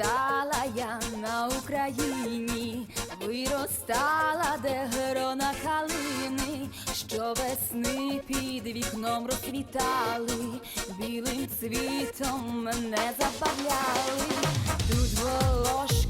Стала я на Україні, виростала, де грона калини, що весни під вікном розквітали, білим цвітом мене забавляли, тут волошки.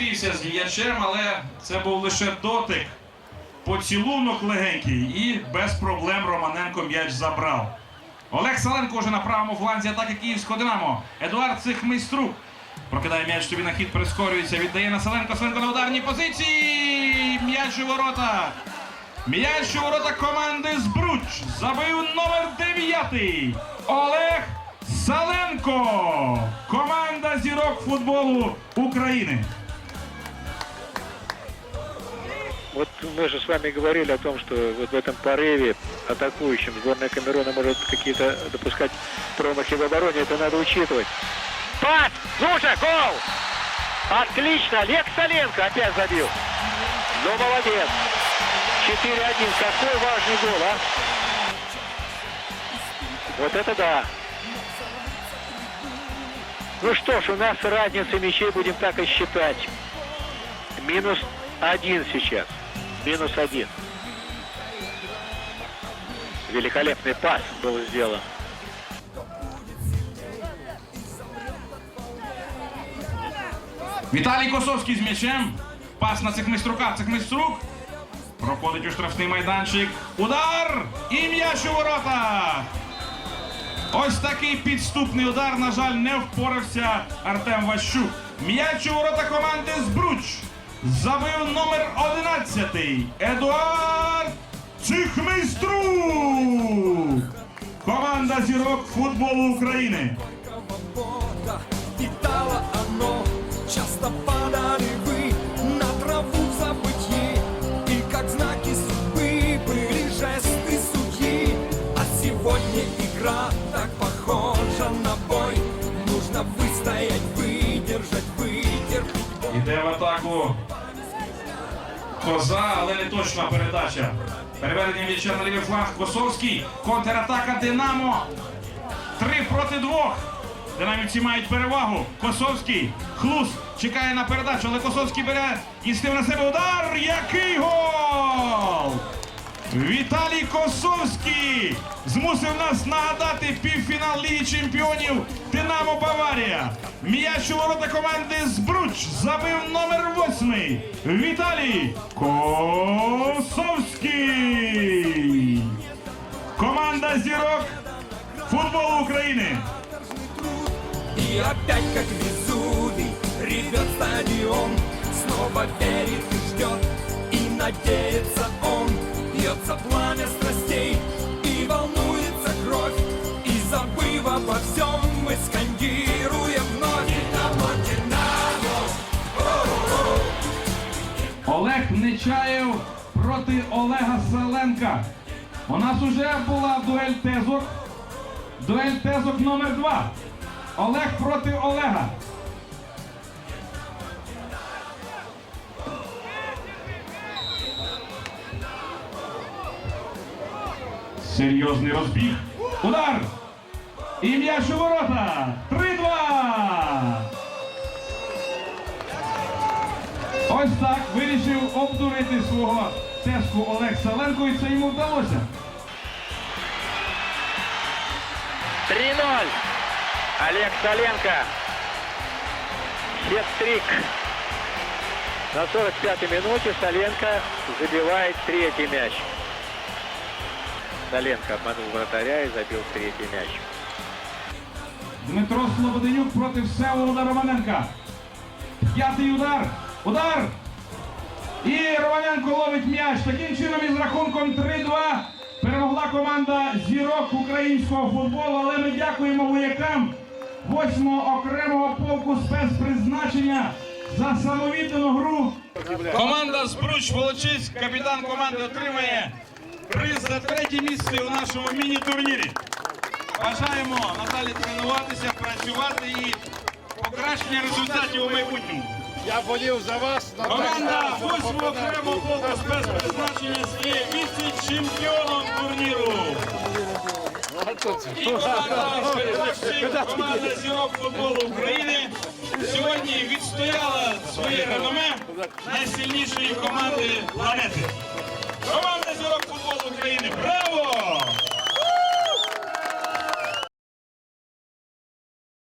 зустрівся з м'ячем, але це був лише дотик, поцілунок легенький і без проблем Романенко м'яч забрав. Олег Саленко вже на правому фланзі атаки Київського Динамо. Едуард Цихмейструк прокидає м'яч тобі на хід, прискорюється, віддає на Саленко. Саленко на ударній позиції. М'яч у ворота. М'яч у ворота команди Збруч. Забив номер 9. Олег Саленко. Команда зірок футболу України. Вот мы же с вами говорили о том, что вот в этом порыве атакующем сборная Камерона может какие-то допускать промахи в обороне. Это надо учитывать. Пас! Слушай, гол! Отлично! Олег Соленко опять забил. Ну, молодец. 4-1. Какой важный гол, а? Вот это да. Ну что ж, у нас разница мячей будем так и считать. Минус один сейчас. Минус один. Великолепный пас был сделан. Віталій Косовський з м'ячем. Пас на Цихмейструка. Цихмейструк проходить у штрафний майданчик. Удар! І м'яч у ворота! Ось такий підступний удар, на жаль, не впорався Артем Ващук. М'яч у ворота команди Збруч. Забив номер 11 Едуард цихмейстру! Команда зірок футболу України. Іде в атаку. Коза, але не точна передача. Переведення м'яча на лівий фланг. Косовський. Контратака Динамо. Три проти двох. Динамівці мають перевагу. Косовський. Хлус чекає на передачу, але Косовський бере і стив на себе удар. Який гол! Віталій Косовський змусив нас нагадати півфінал Ліги Чемпіонів Динамо Баварія. М'яч у ворота команди Збруч забив номер восьмий. Віталій Косовський. Команда зірок футболу України. И опять как Везувий ревет стадион Снова верит и ждет, и надеется он Бьется пламя страстей, и волнуется кровь И забыв обо всем, мы скандируем вновь Динамо, Динамо Олег Нечаєв проти Олега Селенка. У нас уже була дуель тезок. Дуель тезок номер 2 Олег проти Олега. Серйозний розбіг. Удар! І м'яч у ворота. 3-2. Ось так вирішив обдурити свого тезку Олег Саленко, і це йому вдалося. 3-0. Олег Соленко. Хет-трик. На 45-й минуте Соленко забивает третий мяч. Соленко обманул вратаря и забил третий мяч. Дмитро Слободенюк проти Всеволода Романенка. П'ятий удар. Удар! І Романенко ловить м'яч. Таким чином із рахунком 3-2 перемогла команда зірок українського футболу. Але ми дякуємо воякам 8-го окремого полку спецпризначення за самовіддану гру. Команда Збруч Волочиськ, капітан команди, отримає приз за третє місце у нашому міні-турнірі. Бажаємо надалі тренуватися, працювати і покращення результатів у майбутньому. Я болів за вас. Команда 8 окремого полку спецпризначення стає віце-чемпіоном турніру. І команда команда зірок футболу України сьогодні відстояла своє реноме найсильнішої команди планети. Команда зірок футболу України. Браво!